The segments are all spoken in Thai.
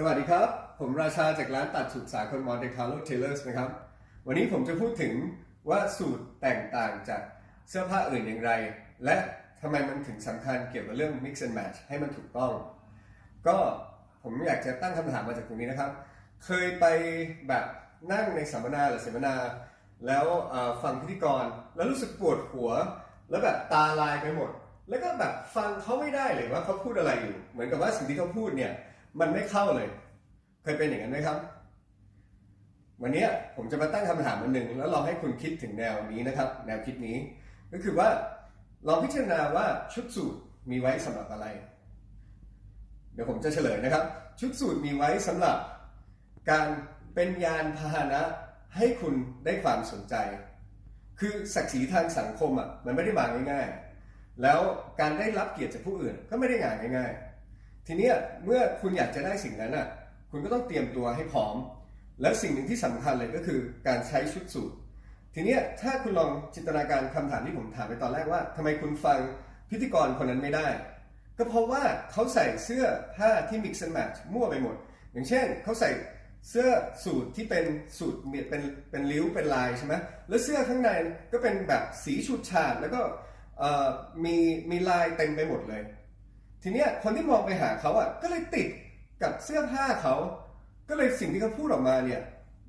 สวัสดีครับ ผมราชาจากร้านตัดสูตรสากลมอนเตคาร์โลเทเลอร์สนะครับ วันนี้ผมจะพูดถึงว่าสูตรแตกต่างจากเสื้อผ้าอื่นอย่างไร และทำไมมันถึงสำคัญเกี่ยวกับเรื่อง mix and match ให้มันถูกต้อง ก็ผมอยากจะตั้งคำถามมาจากตรงนี้นะครับ เคยไปแบบนั่งในสัมมนาหรือเสวนา แล้วฟังพิธีกร แล้วรู้สึกปวดหัว แล้วแบบตาลายไปหมด แล้วก็แบบฟังเขาไม่ได้เลยว่าเขาพูดอะไรอยู่ เหมือนกับว่าสิ่งที่เขาพูดเนี่ย มันไม่เข้าเลย เคยเป็นอย่างนั้นไหมครับ วันนี้ผมจะมาตั้งคำถามอันหนึ่งแล้วลองให้คุณคิดถึงแนวนี้นะครับ แนวคิดนี้ ก็คือว่าลองพิจารณาว่าชุดสูทมีไว้สำหรับอะไร เดี๋ยวผมจะเฉลยนะครับ ชุดสูทมีไว้สำหรับ การเป็นยานพาหนะให้คุณได้ความสนใจ คือศักดิ์ศรีทางสังคมอะมันไม่ได้มาง่ายๆ แล้วการได้รับเกียรติจากผู้อื่นก็ไม่ได้งานง่ายๆ ทีนี้เมื่อคุณอยากจะได้สิ่งนั้นอะคุณก็ต้องเตรียมตัวให้พร้อม และสิ่งหนึ่งที่สำคัญเลยก็คือการใช้ชุดสูททีนี้ถ้าคุณลองจินตนาการคำถามที่ผมถามไปตอนแรกว่าทำไมคุณฟังพิธีกรคนนั้นไม่ได้ ก็เพราะว่าเขาใส่เสื้อผ้าที่ mix and match มั่วไปหมด อย่างเช่นเขาใส่เสื้อสูทที่เป็นสูทเป็นเป็นริ้วเป็นลายใช่ไหมแล้วเสื้อข้างในก็เป็นแบบสีฉูดฉาดแล้วก็มีมีลายเต็มไปหมดเลย ทีเนี้ยคนที่มองไปหาเขาอะก็เลยติดกับเสื้อผ้าเขา ก็เลยสิ่งที่เขาพูดออกมาเนี่ย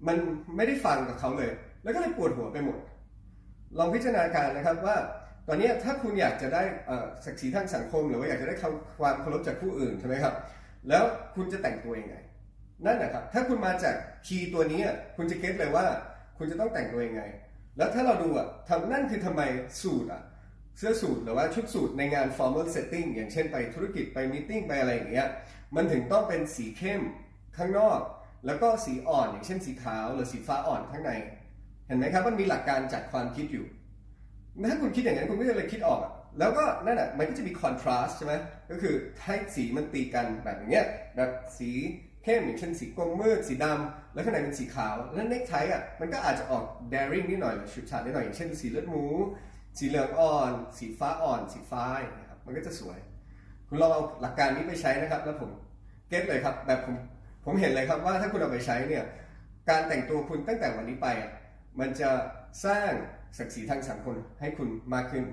มันไม่ได้ฟังกับเขาเลย แล้วก็เลยปวดหัวไปหมด ลองพิจารณาการนะครับว่า ตอนนี้ถ้าคุณอยากจะได้ศักดิ์ศรีทางสังคม หรือว่าอยากจะได้ความเคารพจากผู้อื่นใช่ไหมครับ แล้วคุณจะแต่งตัวยังไง นั่นนะครับ ถ้าคุณมาจากคีย์ตัวนี้อะคุณจะเก็ตเลยว่า คุณจะต้องแต่งตัวยังไง แล้วถ้าเราดูอะทำนั่นคือทำไมสูตรอะ เสื้อสูทหรือว่าชุดสูทในงาน formal setting อย่างเช่นไปธุรกิจไปมติ้งไปอะไรอย่างเงี้ยมันถึงต้องเป็นสีเข้มข้างนอก แล้วก็สีอ่อนอย่างเช่นสีขาวหรือสีฟ้าอ่อนข้างใน เห็นไหมครับมันมีหลักการจากความคิดอยู่ถ้าคุณคิดอย่างนั้นคุณก็จะเลยคิดออกแล้วก็นั่นแหะมันก็จะมีคอนทราสต์ใช่ไหมก็คือให้สีมันตีกันแบบอย่างเงี้ยแบบสีเข้มอย่างเช่นสีกรมมืดสีดำแล้วข้างในเป็นสีขาว แล้วเนคไทอะมันก็อาจจะออก daring นิดหน่อยหรือชุดฉาดนิดหน่อยอย่างเช่นสีเลือดหมู สีเหลืองอ่อน สีฟ้าอ่อน สีฟ้านะครับ มันก็จะสวย คุณลองเอาหลักการนี้ไปใช้นะครับ แล้วผมเก็ตเลยครับ แบบผมผมเห็นเลยครับว่าถ้าคุณเอาไปใช้เนี่ย การแต่งตัวคุณตั้งแต่วันนี้ไป มันจะสร้างศักดิ์ศรีทางสังคมให้คุณมากขึ้น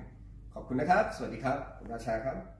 ขอบคุณนะครับ สวัสดีครับ คุณราชาครับ